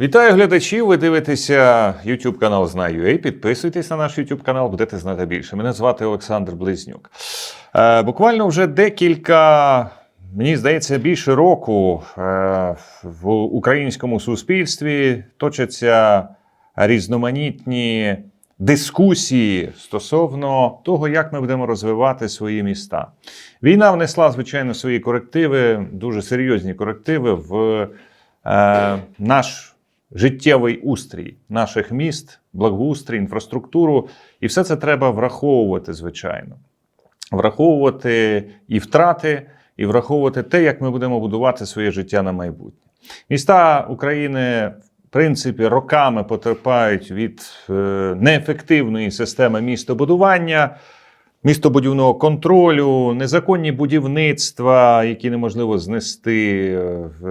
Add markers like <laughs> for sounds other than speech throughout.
Вітаю глядачів! Ви дивитеся YouTube канал Знаю.ua. Підписуйтесь на наш YouTube канал, будете знати більше. Мене звати Олександр Близнюк. Е, буквально вже декілька, мені здається, більше року е, в українському суспільстві точаться різноманітні дискусії стосовно того, як ми будемо розвивати свої міста. Війна внесла, звичайно, свої корективи, дуже серйозні корективи в е, наш життєвий устрій наших міст, благоустрій, інфраструктуру. І все це треба враховувати, звичайно. Враховувати і втрати, і враховувати те, як ми будемо будувати своє життя на майбутнє. Міста України, в принципі, роками потерпають від е, неефективної системи містобудування містобудівного контролю, незаконні будівництва, які неможливо знести, е,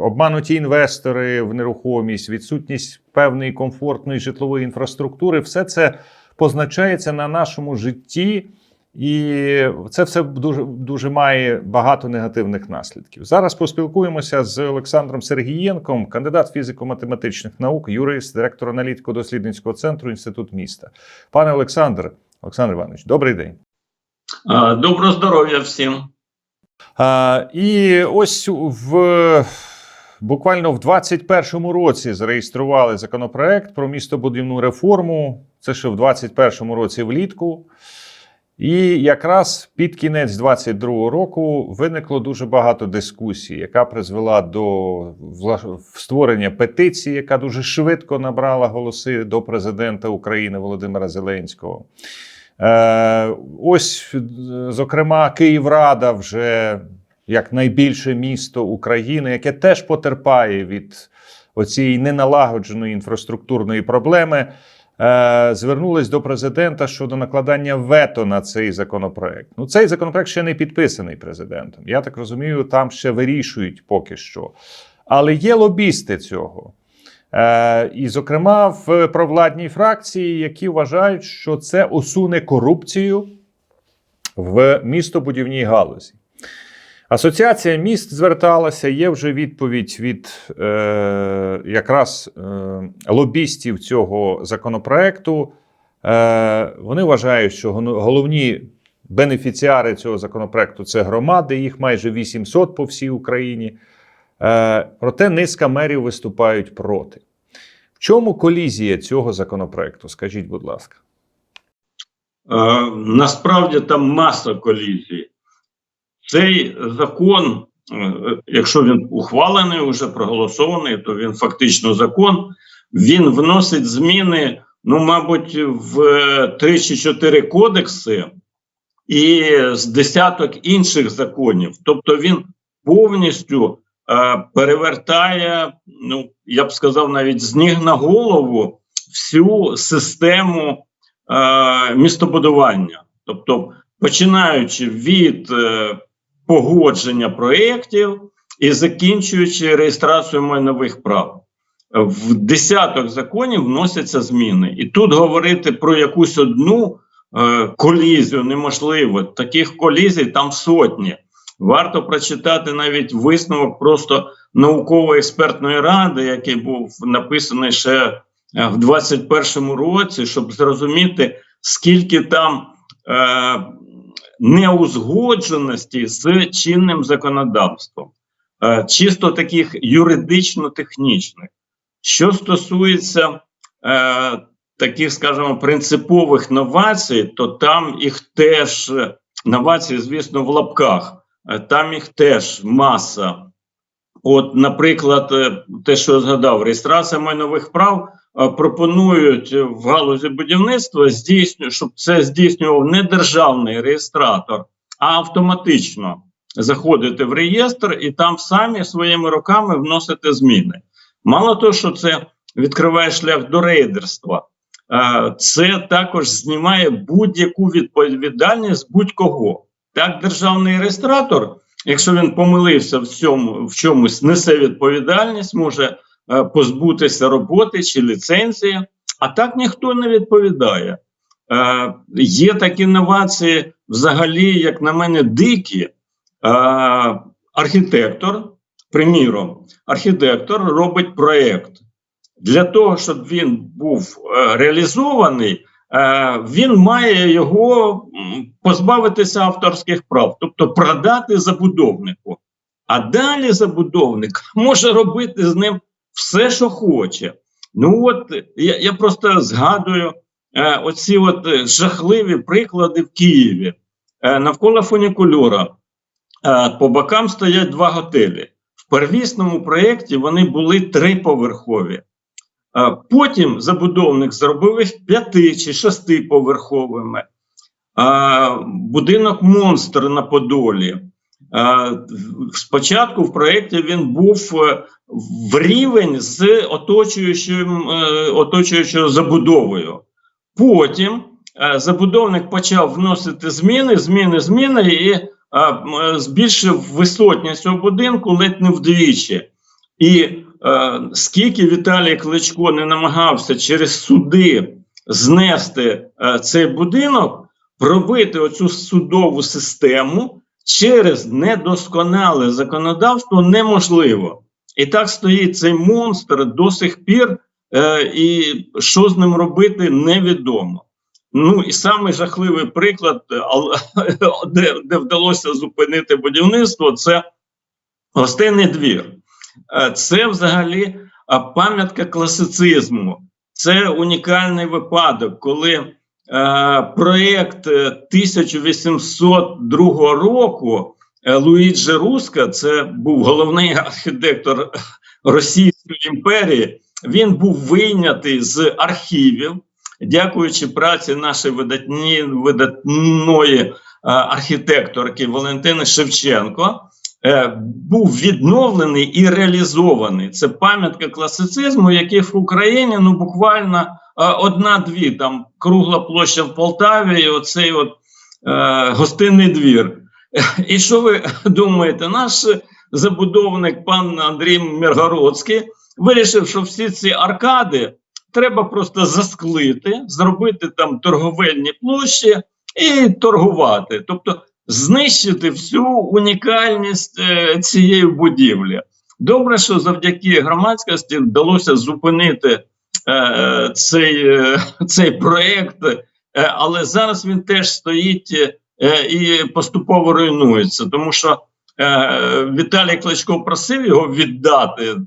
обмануті інвестори в нерухомість, відсутність певної комфортної житлової інфраструктури все це позначається на нашому житті. І це все дуже, дуже має багато негативних наслідків. Зараз поспілкуємося з Олександром Сергієнком, кандидат фізико-математичних наук, юрист, директор аналітико-дослідницького центру Інститут міста. Пане Олександр, Олександр Іванович, добрий день. Доброго здоров'я всім. А, і ось в буквально в 21-му році зареєстрували законопроект про містобудівну реформу. Це ще в 21-му році влітку. І якраз під кінець 22-го року виникло дуже багато дискусій, яка призвела до створення петиції, яка дуже швидко набрала голоси до президента України Володимира Зеленського. Е, ось, зокрема, Київрада вже як найбільше місто України, яке теж потерпає від оцієї неналагодженої інфраструктурної проблеми. Е, Звернулись до президента щодо накладання вето на цей законопроект. Ну, цей законопроект ще не підписаний президентом. Я так розумію, там ще вирішують поки що. Але є лобісти цього. Е, і, зокрема, в провладній фракції, які вважають, що це усуне корупцію в містобудівній галузі. Асоціація міст зверталася, є вже відповідь від е, якраз е, лобістів цього законопроекту. Е, вони вважають, що головні бенефіціари цього законопроекту це громади, їх майже 800 по всій Україні. Е, проте низка мерів виступають проти. В чому колізія цього законопроекту? Скажіть, будь ласка. Е, Насправді там маса колізій. Цей закон, е, якщо він ухвалений, вже проголосований, то він фактично закон. Він вносить зміни, ну, мабуть, в е, три чи чотири кодекси і з десяток інших законів. Тобто він повністю е, перевертає, ну я б сказав, навіть з ніг на голову всю систему е, містобудування. Тобто, починаючи від е, погодження проєктів і закінчуючи реєстрацією майнових прав. В десяток законів вносяться зміни, і тут говорити про якусь одну е, колізію неможливо. Таких колізій там сотні. Варто прочитати навіть висновок просто науково-експертної ради, який був написаний ще е, в 21-му році, щоб зрозуміти, скільки там е, неузгодженості з чинним законодавством, е, чисто таких юридично-технічних. Що стосується е, таких, скажімо, принципових новацій, то там їх теж е, новації, звісно, в лапках, е, там їх теж маса. От, наприклад, те, що я згадав, реєстрація майнових прав пропонують е, в галузі будівництва здійсню, щоб це здійснював не державний реєстратор, а автоматично заходити в реєстр і там самі своїми руками вносити зміни. Мало того, що це відкриває шлях до рейдерства, е, це також знімає будь-яку відповідальність будь-кого. Так, державний реєстратор, якщо він помилився в цьому в чомусь, несе відповідальність, може позбутися роботи чи ліцензії, а так ніхто не відповідає. Е, Є такі новації, взагалі, як на мене, дикі. Е, архітектор, приміром, архітектор робить проєкт для того, щоб він був е, реалізований, е, він має його позбавитися авторських прав, тобто продати забудовнику. А далі забудовник <laughs> може робити з ним все, що хоче. Ну от я, я просто згадую е, оці от е, жахливі приклади в Києві. Е, навколо фунікульора е, по бокам стоять два готелі. В первісному проєкті вони були триповерхові. Е, потім забудовник зробив їх п'яти чи шестиповерховими. Е, будинок монстр на Подолі. Е, Спочатку в проєкті він був е, в рівень з оточуючим, е, оточуючою забудовою. Потім е, забудовник почав вносити зміни, зміни, зміни і е, збільшив висотність цього будинку ледь не вдвічі. І скільки Віталій Кличко не намагався через суди знести цей будинок, пробити оцю судову систему через недосконале законодавство неможливо. І так стоїть цей монстр до сих пір, е, і що з ним робити, невідомо. Ну і самий жахливий приклад, е, <laughs> де, де вдалося зупинити будівництво, це гостинний двір. Е, Це взагалі е, пам'ятка класицизму. Це унікальний випадок, коли е, проєкт е, 1802 року Луїджі Руска, це був головний архітектор Російської імперії. Він був вийнятий з архівів, дякуючи праці нашої видатні, видатної е, архітекторки Валентини Шевченко. е, Був відновлений і реалізований. Це пам'ятка класицизму, яких в Україні ну буквально е, одна-дві там кругла площа в Полтаві, і оцей от е, гостинний двір. І що ви думаєте? Наш забудовник пан Андрій Миргородський вирішив, що всі ці аркади треба просто засклити, зробити там торговельні площі і торгувати. Тобто знищити всю унікальність е, цієї будівлі. Добре, що завдяки громадськості вдалося зупинити е, цей, е, цей проєкт, е, але зараз він теж стоїть е, і поступово руйнується, тому що е, Віталій Кличко просив його віддати, е,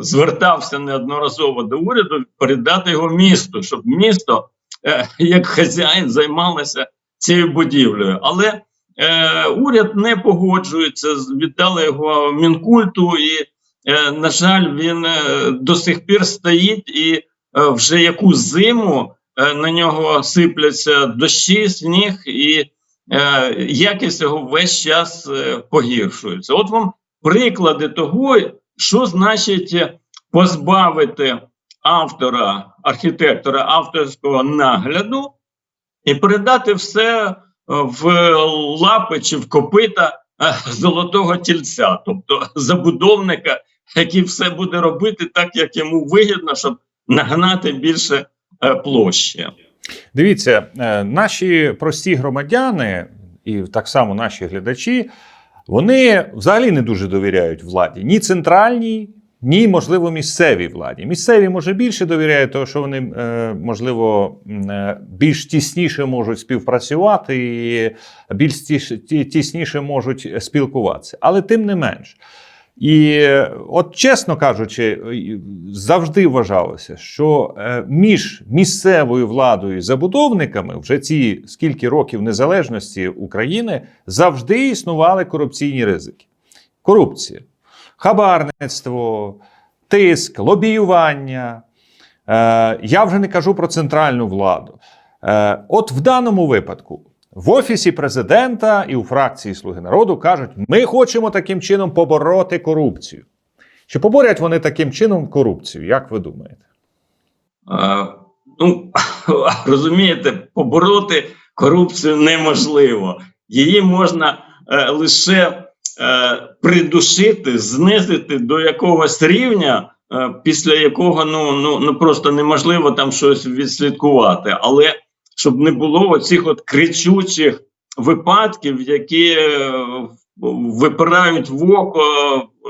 звертався неодноразово до уряду, передати його місту, щоб місто е, як хазяїн займалося цією будівлею. Але е, уряд не погоджується, віддали його мінкульту, і, е, на жаль, він е, до сих пір стоїть і е, вже яку зиму е, на нього сипляться дощі, сніг, і е, якість його весь час е, погіршується. От вам приклади того, що значить е, позбавити автора, архітектора авторського нагляду і передати все е, в лапи чи в копита е, золотого тільця, тобто забудовника, який все буде робити так, як йому вигідно, щоб нагнати більше е, площі. Дивіться, е, наші прості громадяни, і так само наші глядачі, вони взагалі не дуже довіряють владі ні центральній, ні, можливо, місцевій владі. Місцеві може більше довіряють, тому що вони, е, можливо, е, більш тісніше можуть співпрацювати і більш тісніше можуть спілкуватися. Але тим не менш. І от, чесно кажучи, завжди вважалося, що е, між місцевою владою і забудовниками вже ці скільки років незалежності України завжди існували корупційні ризики. Корупція, хабарництво, тиск, лобіювання. Е, Я вже не кажу про центральну владу. Е, От в даному випадку в офісі президента і у фракції Слуги народу кажуть: ми хочемо таким чином побороти корупцію. Чи поборять вони таким чином корупцію? Як ви думаєте? Е, ну, <laughs> розумієте, побороти корупцію неможливо. Її можна е, лише е, придушити, знизити до якогось рівня, е, після якого ну, ну, ну просто неможливо там щось відслідкувати. Але щоб не було оцих от кричучих випадків, які е, випирають в око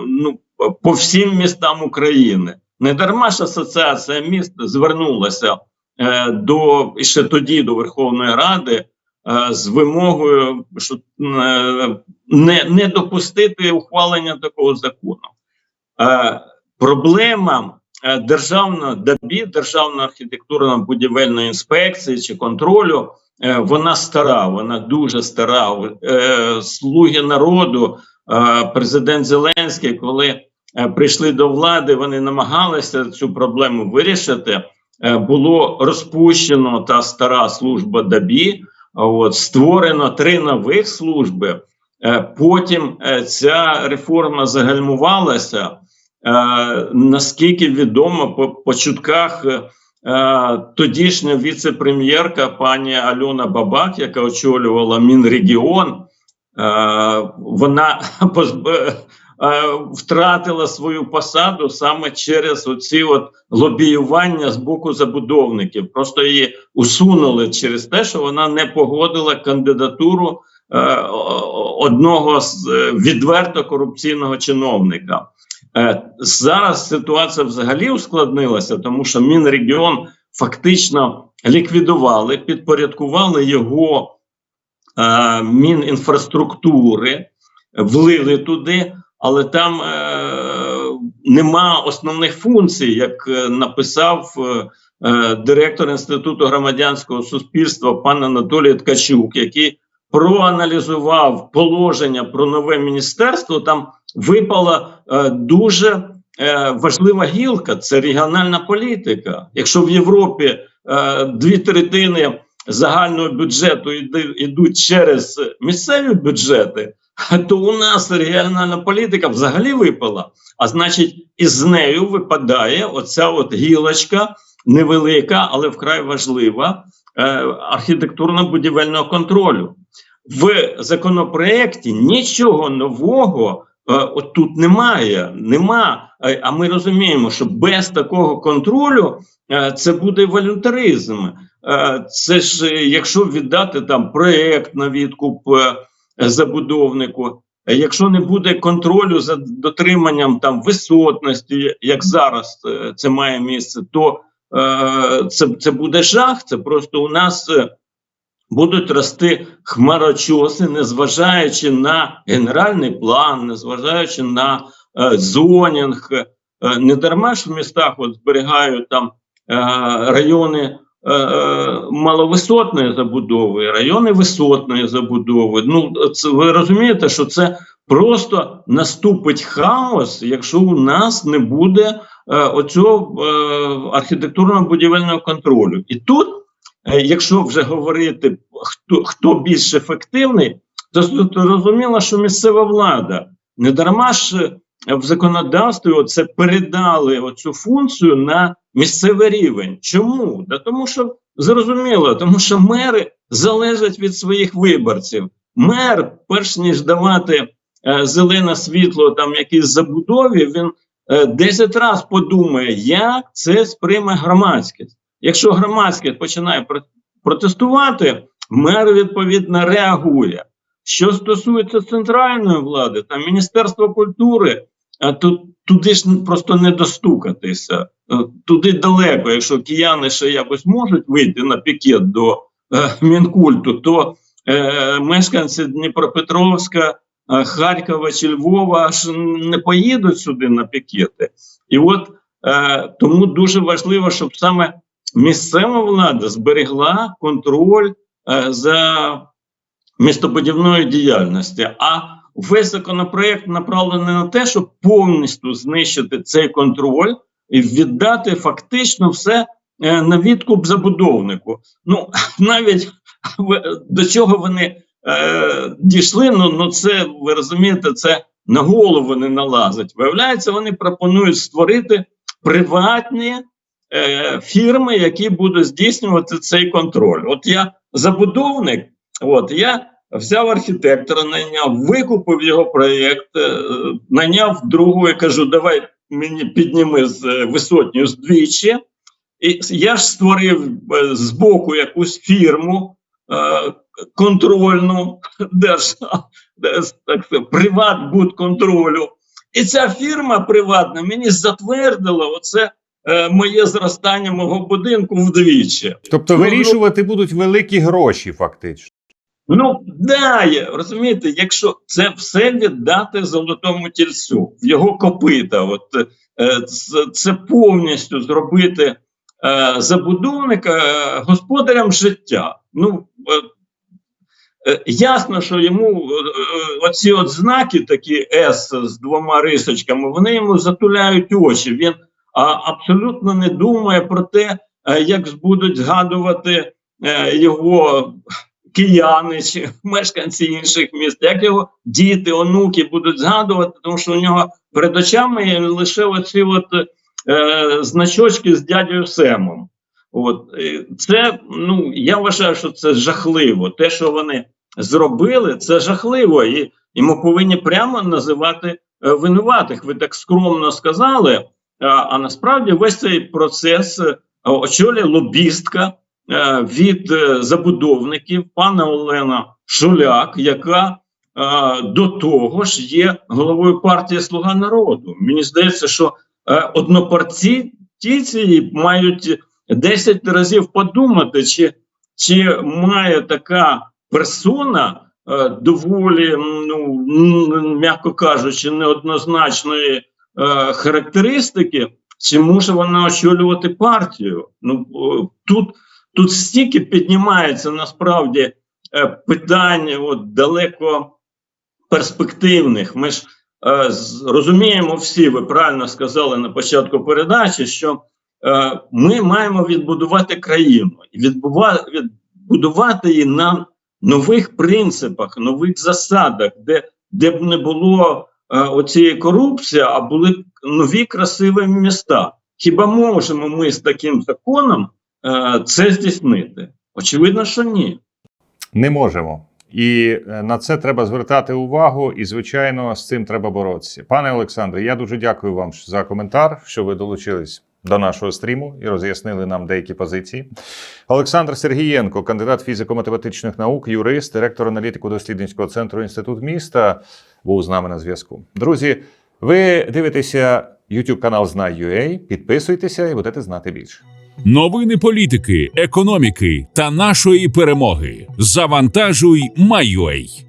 ну, по всім містам України. Не дарма ж асоціація міст звернулася е, до і ще тоді до Верховної Ради е, з вимогою, що е, не, не допустити ухвалення такого закону. Е, проблема державна ДАБІ, Державної архітектурно-будівельної інспекції чи контролю, е, вона стара, вона дуже стара. Е, Слуги народу, е, президент Зеленський, коли е, прийшли до влади, вони намагалися цю проблему вирішити. Е, Було розпущено та стара служба ДАБІ, от, створено три нових служби. Е, Потім е, ця реформа загальмувалася. Е, Наскільки відомо по, по чутках, е, е, тодішня віце-прем'єрка пані Альона Бабак, яка очолювала Мінрегіон, вона <laughs> втратила свою посаду саме через оці от лобіювання з боку забудовників. Просто її усунули через те, що вона не погодила кандидатуру одного з відверто корупційного чиновника. Е, Зараз ситуація взагалі ускладнилася, тому що Мінрегіон фактично ліквідували, підпорядкували його е, Мінінфраструктури, влили туди, але там е, нема основних функцій, як е, написав е, е, директор Інституту громадянського суспільства пан Анатолій Ткачук, який проаналізував положення про нове міністерство. Там випала е, дуже е, важлива гілка це регіональна політика. Якщо в Європі е, дві третини загального бюджету йдуть через місцеві бюджети, то у нас регіональна політика взагалі випала. А значить, із нею випадає оця от гілочка невелика, але вкрай важлива е, архітектурно-будівельного контролю. В законопроекті нічого нового е, от тут немає. Нема. Е, А ми розуміємо, що без такого контролю е, це буде волюнтаризм. Е, Це ж е, якщо віддати там проект на відкуп е, забудовнику, якщо не буде контролю за дотриманням там висотності, як зараз е, це має місце, то е, це, це буде жах. Це просто у нас. Будуть рости хмарочоси, незважаючи на генеральний план, незважаючи на е, зонінг. Е, не дарма ж в містах от зберігають там е, райони маловисотної забудови, райони висотної забудови. Ну, це, ви розумієте, що це просто наступить хаос, якщо у нас не буде оцього е, архітектурно-будівельного контролю. І тут Якщо вже говорити, хто хто більш ефективний, то зрозуміло, що місцева влада не дарма ж е, в законодавстві це передали оцю функцію на місцевий рівень. Чому? Да тому що зрозуміло, тому що мери залежать від своїх виборців. Мер, перш ніж давати е, зелене світло там якійсь забудові, він е, 10 разів подумає, як це сприйме громадськість. Якщо громадськість починає протестувати, мер відповідно реагує. Що стосується центральної влади, там Міністерство культури, тут туди ж просто не достукатися. Е, Туди далеко, якщо кияни ще якось можуть вийти на пікет до е, Мінкульту, то е, мешканці Дніпропетровська, е, Харкова чи Львова аж не поїдуть сюди на пікети. І от е, тому дуже важливо, щоб саме місцева влада зберегла контроль е, за містобудівною діяльністю. А весь законопроект направлений на те, щоб повністю знищити цей контроль і віддати фактично все е, на відкуп забудовнику. Ну <laughs> навіть до чого вони е, дійшли, ну, ну це ви розумієте, це на голову не налазить. Виявляється, вони пропонують створити приватні е, фірми, які будуть здійснювати цей контроль. От я забудовник, от я взяв архітектора, найняв, викупив його проєкт, е, найняв другу і кажу, давай мені підніми з е, висотню здвічі. І я ж створив е, з боку якусь фірму е, контрольну, <laughs> держав, так, сказати, контролю. І ця фірма приватна мені затвердила оце моє зростання мого будинку вдвічі. Тобто Ну, вирішувати будуть великі гроші, фактично. Ну, да, розумієте, якщо це все віддати золотому тільцю, в його копита, от е, це, це повністю зробити е, забудовника е, господарям життя. Ну, е, е, ясно, що йому е, е, оці от знаки, такі С з двома рисочками, вони йому затуляють очі. Він абсолютно не думає про те, е, як будуть згадувати е, його кияни чи <laughs> мешканці інших міст, як його діти, онуки будуть згадувати, тому що у нього перед очами лише оці от, е, значочки з дядею Семом. От це ну я вважаю, що це жахливо. Те, що вони зробили, це жахливо, і, і ми повинні прямо називати е, винуватих. Ви так скромно сказали. А, а насправді весь цей процес е, очолює лобістка е, від е, забудовників пана Олена Шуляк, яка е, до того ж є головою партії Слуга народу. Мені здається, що е, однопартійці мають 10 разів подумати, чи, чи має така персона е, доволі, ну м'яко кажучи, неоднозначної е, характеристики, чи може вона очолювати партію? Ну тут тут стільки піднімається насправді е, питань от, далеко перспективних. Ми ж е, розуміємо всі, ви правильно сказали на початку передачі, що е, ми маємо відбудувати країну і відбува- відбудувати її на нових принципах, нових засадах, де, де б не було е, оцієї корупції, а були нові красиві міста. Хіба можемо ми з таким законом е, це здійснити? Очевидно, що ні. Не можемо. І е, на це треба звертати увагу, і, звичайно, з цим треба боротися. Пане Олександре, я дуже дякую вам за коментар, що ви долучились до нашого стріму і роз'яснили нам деякі позиції. Олександр Сергієнко, кандидат фізико-математичних наук, юрист, директор аналітику дослідницького центру Інститут міста, був з нами на зв'язку. Друзі, ви дивитеся YouTube канал Знай.UA, підписуйтеся і будете знати більше. Новини політики, економіки та нашої перемоги. Завантажуй Майой.